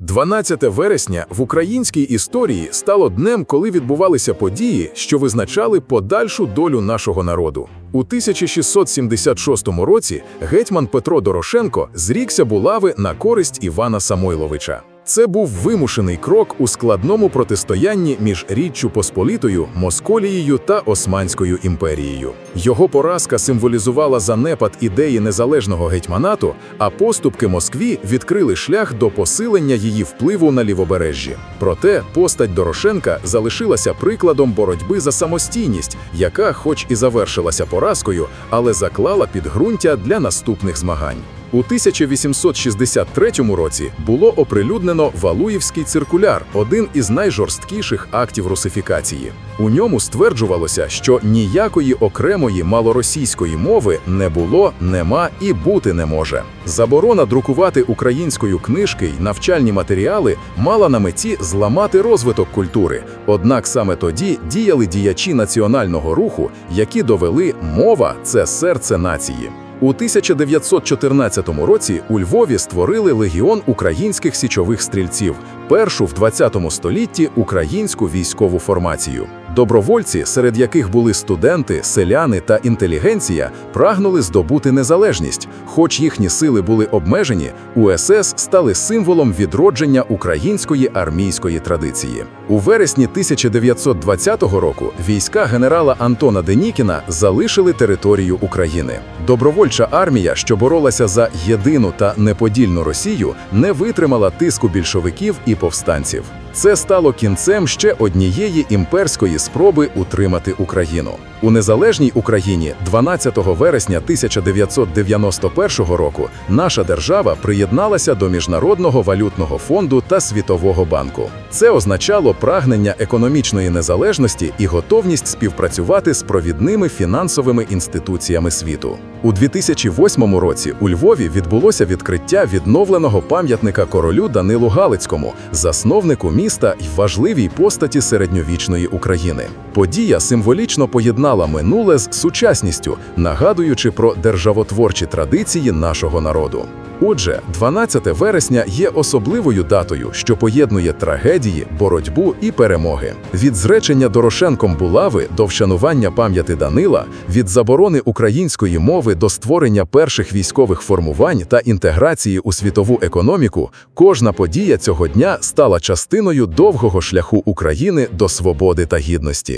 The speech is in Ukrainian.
12 вересня в українській історії стало днем, коли відбувалися події, що визначали подальшу долю нашого народу. У 1676 році гетьман Петро Дорошенко зрікся булави на користь Івана Самойловича. Це був вимушений крок у складному протистоянні між Річчю Посполітою, Москолією та Османською імперією. Його поразка символізувала занепад ідеї незалежного гетьманату, а поступки Москві відкрили шлях до посилення її впливу на лівобережжі. Проте постать Дорошенка залишилася прикладом боротьби за самостійність, яка, хоч і завершилася поразкою, але заклала підґрунтя для наступних змагань. У 1863 році було оприлюднено Валуївський циркуляр, один із найжорсткіших актів русифікації. У ньому стверджувалося, що ніякої окремої малоросійської мови не було, нема і бути не може. Заборона друкувати українською книжки й навчальні матеріали мала на меті зламати розвиток культури. Однак саме тоді діяли діячі національного руху, які довели мова це серце нації. У 1914 році у Львові створили легіон українських січових стрільців, першу в 20 столітті українську військову формацію. Добровольці, серед яких були студенти, селяни та інтелігенція, прагнули здобути незалежність. Хоч їхні сили були обмежені, УСС стали символом відродження української армійської традиції. У вересні 1920 року війська генерала Антона Денікіна залишили територію України. Добровольча армія, що боролася за єдину та неподільну Росію, не витримала тиску більшовиків і повстанців. Це стало кінцем ще однієї імперської спроби утримати Україну. У незалежній Україні 12 вересня 1991 року наша держава приєдналася до Міжнародного валютного фонду та Світового банку. Це означало прагнення економічної незалежності і готовність співпрацювати з провідними фінансовими інституціями світу. У 2008 році у Львові відбулося відкриття відновленого пам'ятника королю Данилу Галицькому, засновнику міста й важливій постаті середньовічної України. Подія символічно поєднала минуле з сучасністю, нагадуючи про державотворчі традиції нашого народу. Отже, 12 вересня є особливою датою, що поєднує трагедії, боротьбу і перемоги. Від зречення Дорошенком булави до вшанування пам'яті Данила, від заборони української мови до створення перших військових формувань та інтеграції у світову економіку, кожна подія цього дня стала частиною довгого шляху України до свободи та гідності.